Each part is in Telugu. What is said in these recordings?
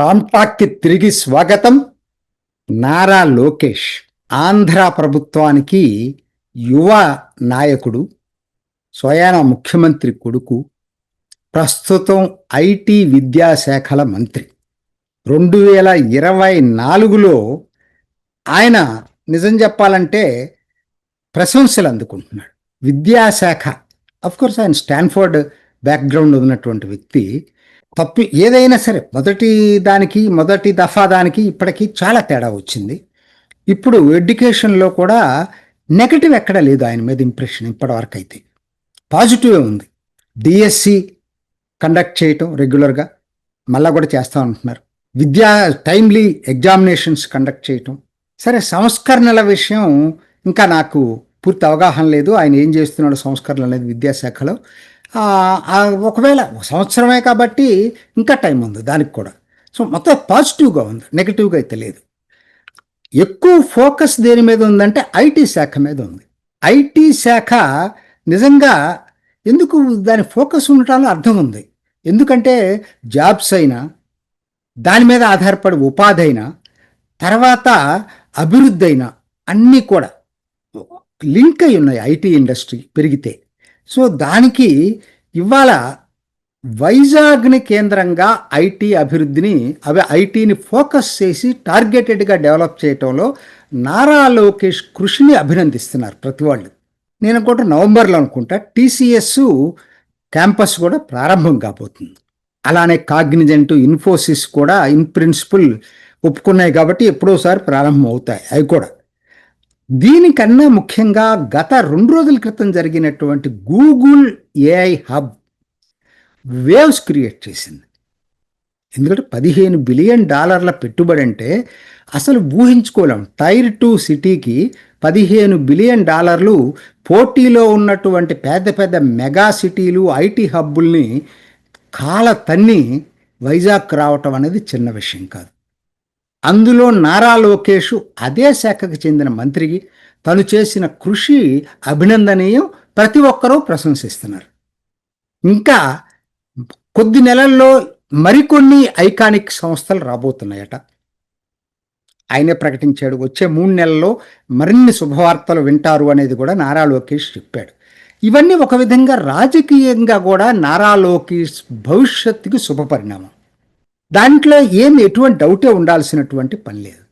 కాంపాక్ట్కి తిరిగి స్వాగతం నారా లోకేష్ ఆంధ్ర ప్రభుత్వానికి యువ నాయకుడు స్వయాన ముఖ్యమంత్రి కొడుకు ప్రస్తుతం ఐటీ విద్యాశాఖల మంత్రి. రెండు వేల ఇరవై నాలుగులో ఆయన నిజం చెప్పాలంటే ప్రశంసలు అందుకుంటున్నాడు. విద్యాశాఖ కోర్స్ ఆయన స్టాన్ఫోర్డ్ బ్యాక్గ్రౌండ్ ఉన్నటువంటి వ్యక్తి. తప్పు ఏదైనా సరే మొదటి దానికి మొదటి దఫా దానికి ఇప్పటికీ చాలా తేడా వచ్చింది. ఇప్పుడు ఎడ్యుకేషన్లో కూడా నెగటివ్ ఎక్కడ లేదు ఆయన మీద ఇంప్రెషన్ ఇప్పటివరకు అయితే. పాజిటివే ఉంది. డిఎస్సి కండక్ట్ చేయటం రెగ్యులర్గా మళ్ళా కూడా చేస్తూ ఉంటున్నారు. విద్యా టైమ్లీ ఎగ్జామినేషన్స్ కండక్ట్ చేయటం. సరే సంస్కరణల విషయం ఇంకా నాకు పూర్తి అవగాహన లేదు. ఆయన ఏం చేస్తున్నాడు సంస్కరణలు అనేది విద్యాశాఖలో. ఒకవేళ ఒక సంవత్సరమే కాబట్టి ఇంకా టైం ఉంది దానికి కూడా. సో మొత్తం పాజిటివ్గా ఉంది. నెగిటివ్గా అయితే లేదు. ఎక్కువ ఫోకస్ దేని మీద ఉందంటే ఐటీ శాఖ మీద ఉంది. ఐటీ శాఖ నిజంగా ఎందుకు దాని ఫోకస్ ఉండటానికి అర్థం ఉంది. ఎందుకంటే జాబ్స్ అయినా దాని మీద ఆధారపడి ఉపాధి అయినా తర్వాత అభివృద్ధి అయినా అన్నీ కూడా లింక్ అయి ఉన్నాయి ఐటీ ఇండస్ట్రీ పెరిగితే. సో దానికి ఇవాళ వైజాగ్ని కేంద్రంగా ఐటీ అభివృద్ధిని అవి ఐటీని ఫోకస్ చేసి టార్గెటెడ్గా డెవలప్ చేయటంలో నారా లోకేష్ కృషిని అభినందిస్తున్నారు ప్రతి వాళ్ళు. నేను కూడా నవంబర్లో అనుకుంటా టీసీఎస్ క్యాంపస్ కూడా ప్రారంభం కాబోతుంది. అలానే కాగ్నిజెంట్ ఇన్ఫోసిస్ కూడా ఇన్ ప్రిన్సిపల్ ఒప్పుకున్నాయి కాబట్టి ఎప్పుడోసారి ప్రారంభం అవుతాయి అవి కూడా. దీనికన్నా ముఖ్యంగా గత రెండు రోజుల క్రితం జరిగినటువంటి Google AI hub waves create చేసింది. ఎందుకంటే పదిహేను బిలియన్ డాలర్ల పెట్టుబడి అంటే అసలు ఊహించుకోలేం. టైర్ టూ సిటీకి పదిహేను బిలియన్ డాలర్లు పోటీలో ఉన్నటువంటి పెద్ద పెద్ద మెగా సిటీలు ఐటీ హబ్బుల్ని కాల తన్ని వైజాగ్ రావటం అనేది చిన్న విషయం కాదు. అందులో నారా లోకేష్ అదే శాఖకు చెందిన మంత్రికి తను చేసిన కృషి అభినందనీయం. ప్రతి ఒక్కరూ ప్రశంసిస్తున్నారు. ఇంకా కొద్ది నెలల్లో మరికొన్ని ఐకానిక్ సంస్థలు రాబోతున్నాయట. ఆయనే ప్రకటించాడు వచ్చే మూడు నెలల్లో మరిన్ని శుభవార్తలు వింటారు అనేది కూడా నారా లోకేష్ చెప్పాడు. ఇవన్నీ ఒక విధంగా రాజకీయంగా కూడా నారా లోకేష్ భవిష్యత్తుకి శుభపరిణామం. దాంట్లో ఏమి ఎటువంటి డౌటే ఉండాల్సినటువంటి పని లేదు.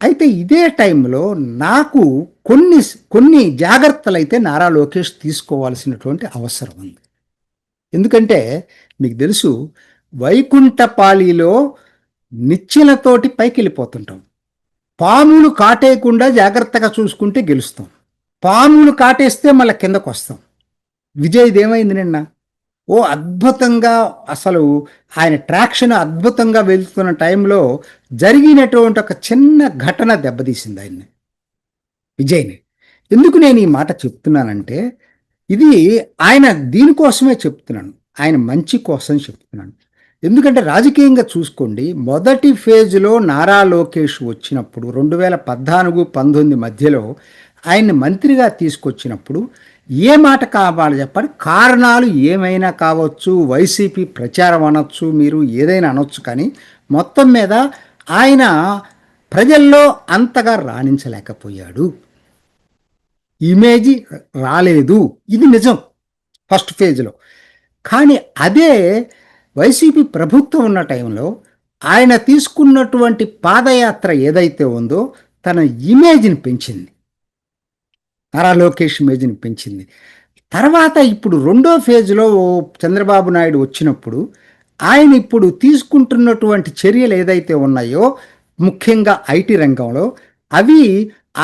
అయితే ఇదే టైంలో నాకు కొన్ని కొన్ని జాగ్రత్తలు అయితే నారా లోకేష్ తీసుకోవాల్సినటువంటి అవసరం ఉంది. ఎందుకంటే మీకు తెలుసు వైకుంఠపాళిలో నిచ్చెలతోటి పైకి వెళ్ళిపోతుంటాం పాములు కాటేయకుండా జాగ్రత్తగా చూసుకుంటే గెలుస్తాం. పాములు కాటేస్తే మళ్ళీ కిందకు వస్తాం విజయ్ ఏమైంది నిన్న? ఓ అద్భుతంగా అసలు ఆయన ట్రాక్షన్ అద్భుతంగా వెళ్తున్న టైంలో జరిగినటువంటి ఒక చిన్న ఘటన దెబ్బతీసింది ఆయన్ని. విజయ్ని. ఎందుకు నేను ఈ మాట చెప్తున్నానంటే ఇది ఆయన దీనికోసమే చెప్తున్నాను. ఆయన మంచి కోసం చెప్తున్నాను. ఎందుకంటే రాజకీయంగా చూసుకోండి మొదటి ఫేజ్లో నారా లోకేష్ వచ్చినప్పుడు రెండు వేల పద్నాలుగు పంతొమ్మిది మధ్యలో ఆయన్ని మంత్రిగా తీసుకొచ్చినప్పుడు ఏ మాట కావాలి చెప్పాలి కారణాలు ఏమైనా కావచ్చు? వైసీపీ ప్రచారం అనొచ్చు మీరు ఏదైనా అనొచ్చు కానీ మొత్తం మీద ఆయన ప్రజల్లో అంతగా రాణించలేకపోయాడు. ఇమేజ్ రాలేదు. ఇది నిజం ఫస్ట్ ఫేజ్లో. కానీ అదే వైసీపీ ప్రభుత్వం ఉన్న టైంలో ఆయన తీసుకున్నటువంటి పాదయాత్ర ఏదైతే ఉందో తన ఇమేజ్ని పెంచింది. నారా లోకేష్ ఇమేజ్ని పెంచింది. తర్వాత ఇప్పుడు రెండో ఫేజ్లో ఓ చంద్రబాబు నాయుడు వచ్చినప్పుడు ఆయన ఇప్పుడు తీసుకుంటున్నటువంటి చర్యలు ఏదైతే ఉన్నాయో ముఖ్యంగా ఐటీ రంగంలో అవి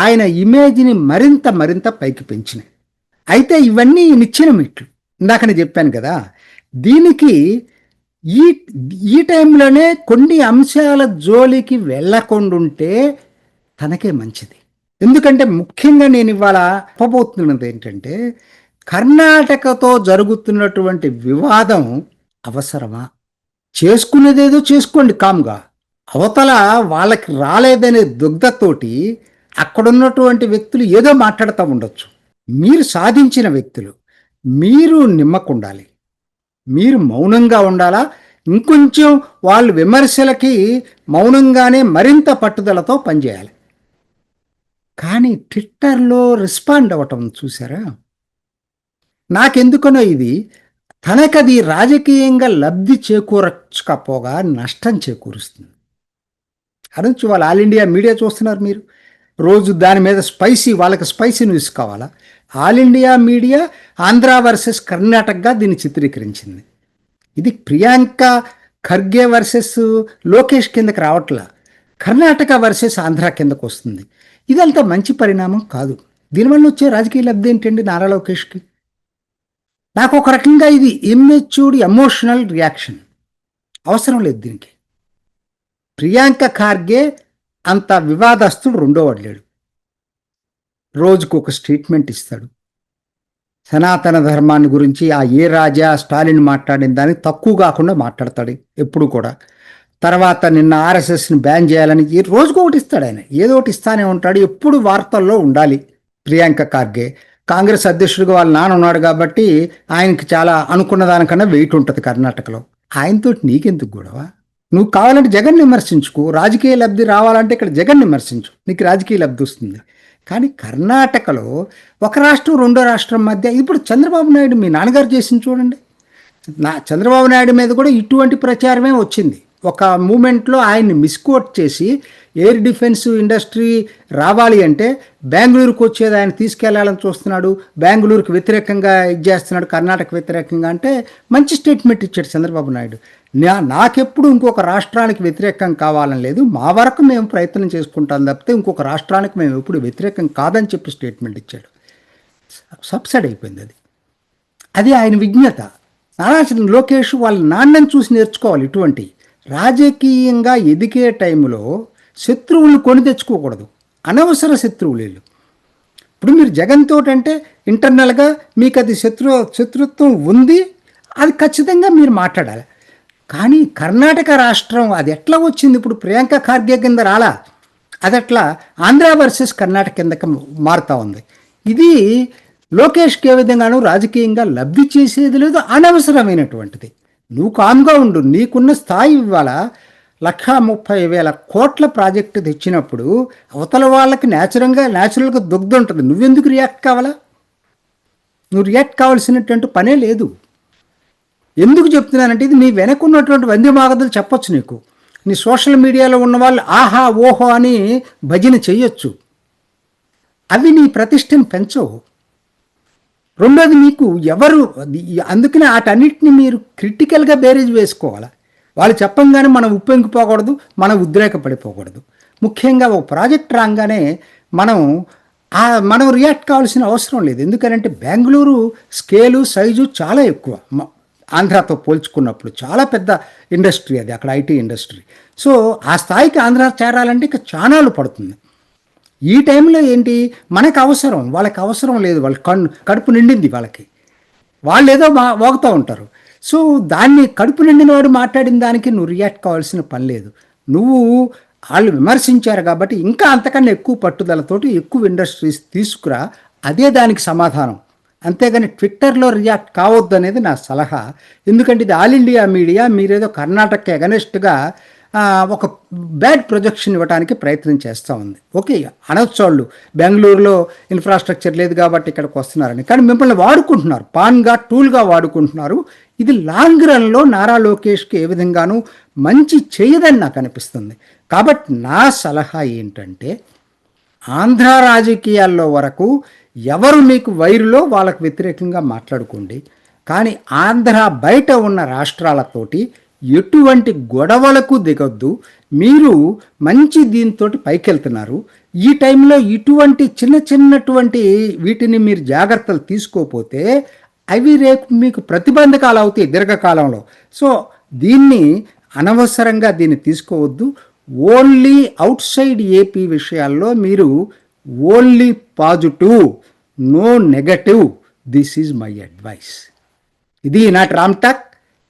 ఆయన ఇమేజ్ని మరింత మరింత పైకి పెంచినాయి. అయితే ఇవన్నీ నిచ్చిన మిట్లు. ఇందాక నేను చెప్పాను కదా దీనికి ఈ ఈ టైంలోనే కొన్ని అంశాల జోలికి వెళ్ళకుండుంటే తనకే మంచిది. ఎందుకంటే ముఖ్యంగా నేను ఇవాళ చెప్పబోతున్నది ఏంటంటే కర్ణాటకతో జరుగుతున్నటువంటి వివాదం అవసరమా? చేసుకునేదేదో చేసుకోండి కామ్గా. అవతల వాళ్ళకి రాలేదనే దుగ్ధతోటి అక్కడున్నటువంటి వ్యక్తులు ఏదో మాట్లాడుతూ ఉండొచ్చు. మీరు సాధించిన వ్యక్తులు మీరు నిమ్మకుండాలి. మీరు మౌనంగా ఉండాలా? ఇంకొంచెం వాళ్ళు విమర్శలకి మౌనంగానే మరింత పట్టుదలతో పనిచేయాలి. కానీ ట్విట్టర్లో రెస్పాండ్ అవ్వటం చూసారా? నాకెందుకనో ఇది. తనకది రాజకీయంగా లబ్ధి చేకూరచకపోగా నష్టం చేకూరుస్తుంది. అరించి వాళ్ళు ఆల్ ఇండియా మీడియా చూస్తున్నారు మీరు. రోజు దాని మీద స్పైసీ వాళ్ళకి స్పైసీ న్యూస్ కావాలా? All India media Andhra versus కర్ణాటకగా దీన్ని చిత్రీకరించింది. ఇది ప్రియాంక ఖర్గే వర్సెస్ లోకేష్ కిందకి రావట్లా? కర్ణాటక వర్సెస్ ఆంధ్ర కిందకు వస్తుంది ఇదంతా మంచి పరిణామం కాదు. దీనివల్ల వచ్చే రాజకీయ లబ్ధి ఏంటండి నారా లోకేష్కి? నాకు ఒక రకంగా ఇది ఇమ్మెచ్యూర్డ్ ఎమోషనల్ రియాక్షన్ అవసరం లేదు దీనికి. ప్రియాంక ఖార్గే అంత వివాదస్తుడు రెండోవాడు లేడు. రోజుకు ఒక స్టేట్మెంట్ ఇస్తాడు. సనాతన ధర్మాన్ని గురించి ఆ ఏ రాజా స్టాలిన్ మాట్లాడిన దాన్ని తక్కువ కాకుండా మాట్లాడతాడు ఎప్పుడు కూడా. తర్వాత నిన్న ఆర్ఎస్ఎస్ని బ్యాన్ చేయాలని ఈ రోజుకు ఒకటి ఇస్తాడు ఆయన. ఏదో ఒకటి ఇస్తానే ఉంటాడు. ఎప్పుడు వార్తల్లో ఉండాలి ప్రియాంక ఖార్గే. కాంగ్రెస్ అధ్యక్షుడిగా వాళ్ళ నాన్న ఉన్నాడు కాబట్టి ఆయనకి చాలా అనుకున్న దానికన్నా వెయిట్ ఉంటుంది కర్ణాటకలో. ఆయనతో నీకెందుకు గొడవ? నువ్వు కావాలంటే జగన్ విమర్శించుకో. రాజకీయ లబ్ధి రావాలంటే ఇక్కడ జగన్ విమర్శించు. నీకు రాజకీయ లబ్ధి వస్తుంది. కానీ కర్ణాటకలో ఒక రాష్ట్రం రెండో రాష్ట్రం మధ్య ఇప్పుడు చంద్రబాబు నాయుడు మీ నాన్నగారు చేసింది చూడండి. నా చంద్రబాబు నాయుడు మీద కూడా ఇటువంటి ప్రచారమే వచ్చింది. ఒక మూమెంట్లో ఆయన్ని మిస్కోట్ చేసి ఎయిర్ డిఫెన్స్ ఇండస్ట్రీ రావాలి అంటే బెంగళూరుకు వచ్చేది ఆయన తీసుకెళ్ళాలని చూస్తున్నాడు బెంగళూరుకు వ్యతిరేకంగా ఇది చేస్తున్నాడు కర్ణాటక వ్యతిరేకంగా అంటే మంచి స్టేట్మెంట్ ఇచ్చాడు చంద్రబాబు నాయుడు. నా నాకెప్పుడు ఇంకొక రాష్ట్రానికి వ్యతిరేకం కావాలని లేదు మా వరకు మేము ప్రయత్నం చేసుకుంటాం తప్పితే ఇంకొక రాష్ట్రానికి మేము ఎప్పుడు వ్యతిరేకం కాదని చెప్పి స్టేట్మెంట్ ఇచ్చాడు. సబ్సైడ్ అయిపోయింది అది. అది ఆయన విజ్ఞత. నారా లోకేష్ వాళ్ళ నాన్నని చూసి నేర్చుకోవాలి ఇటువంటి రాజకీయంగా ఎదిగే టైంలో శత్రువులు కొని తెచ్చుకోకూడదు. అనవసర శత్రువులు వీళ్ళు. ఇప్పుడు మీరు జగన్తో అంటే ఇంటర్నల్గా మీకు అది శత్రు శత్రుత్వం ఉంది అది ఖచ్చితంగా మీరు మాట్లాడాలి. కానీ కర్ణాటక రాష్ట్రం అది ఎట్లా వచ్చింది? ఇప్పుడు ప్రియాంక ఖార్గే కింద రాలా? అది అట్లా ఆంధ్ర వర్సెస్ కర్ణాటక కిందకి మారుతా ఉంది. ఇది లోకేష్కి ఏ విధంగానూ రాజకీయంగా లబ్ధి చేసేది లేదు అనవసరమైనటువంటిది. నువ్వు కామ్గా ఉండు నీకున్న స్థాయి ఇవాళ లక్ష ముప్పై వేల కోట్ల ప్రాజెక్టు తెచ్చినప్పుడు అవతల వాళ్ళకి న్యాచురల్గా న్యాచురల్గా దుగ్ధ ఉంటుంది నువ్వెందుకు రియాక్ట్ కావాలా? నువ్వు రియాక్ట్ కావాల్సినటువంటి పనే లేదు. ఎందుకు చెప్తున్నానంటే ఇది నీ వెనక ఉన్నటువంటి వంద్య మాగదులు చెప్పొచ్చు నీకు. నీ సోషల్ మీడియాలో ఉన్న వాళ్ళు ఆహా ఓహో అని భజన చేయొచ్చు అవి నీ ప్రతిష్టను పెంచవు. రెండోది మీకు ఎవరు అందుకనే వాటన్నిటిని మీరు క్రిటికల్గా బేరేజ్ వేసుకోవాలి. వాళ్ళు చెప్పంగానే మనం ఉప్పెంకిపోకూడదు మనం ఉద్రేకపడిపోకూడదు. ముఖ్యంగా ఒక ప్రాజెక్ట్ రాగానే మనం ఆ మనం రియాక్ట్ కావాల్సిన అవసరం లేదు. ఎందుకంటే బెంగళూరు స్కేలు సైజు చాలా ఎక్కువ. ఆంధ్రాతో పోల్చుకున్నప్పుడు చాలా పెద్ద ఇండస్ట్రీ అది అక్కడ ఐటీ ఇండస్ట్రీ. సో ఆ స్థాయికి ఆంధ్ర చేరాలంటే ఇక చానాలు పడుతుంది. ఈ టైంలో ఏంటి? మనకు అవసరం వాళ్ళకి అవసరం లేదు. వాళ్ళ కన్ను కడుపు నిండింది వాళ్ళకి. వాళ్ళు ఏదో మా వాగుతూ ఉంటారు. సో దాన్ని కడుపు నిండిన వాడు మాట్లాడిన దానికి నువ్వు రియాక్ట్ కావాల్సిన పని లేదు. నువ్వు వాళ్ళు విమర్శించారు కాబట్టి ఇంకా అంతకన్నా ఎక్కువ పట్టుదలతోటి ఎక్కువ ఇండస్ట్రీస్ తీసుకురా. అదే దానికి సమాధానం. అంతేగాని ట్విట్టర్లో రియాక్ట్ కావద్దు అనేది నా సలహా. ఎందుకంటే ఇది ఆల్ ఇండియా మీడియా. మీరేదో కర్ణాటక ఎగనెస్ట్గా ఒక బ్యాడ్ ప్రొజెక్షన్ ఇవ్వడానికి ప్రయత్నం చేస్తూ ఉంది. ఓకే అనొచ్చోళ్ళు. బెంగళూరులో ఇన్ఫ్రాస్ట్రక్చర్ లేదు కాబట్టి ఇక్కడికి వస్తున్నారని. కానీ మిమ్మల్ని వాడుకుంటున్నారు. పాన్గా టూల్గా వాడుకుంటున్నారు. ఇది లాంగ్ రన్లో నారా లోకేష్కి ఏ విధంగానూ మంచి చేయదని నాకు అనిపిస్తుంది. కాబట్టి నా సలహా ఏంటంటే ఆంధ్ర రాజకీయాల్లో వరకు ఎవరు మీకు వైరులో వాళ్ళకు వ్యతిరేకంగా మాట్లాడుకోండి. కానీ ఆంధ్ర బయట ఉన్న రాష్ట్రాలతోటి ఎటువంటి గొడవలకు దిగొద్దు. మీరు మంచి దీంతో పైకెళ్తున్నారు. ఈ టైంలో ఇటువంటి చిన్న చిన్నటువంటి వీటిని మీరు జాగ్రత్తలు తీసుకోకపోతే అవి రేపు మీకు ప్రతిబంధకాలు అవుతాయి దీర్ఘకాలంలో. సో దీన్ని అనవసరంగా దీన్ని తీసుకోవద్దు. ఓన్లీ అవుట్ సైడ్ ఏపీ విషయాల్లో మీరు only positive no negative. This is my advice. ఇది నాటి రామ్ టాక్.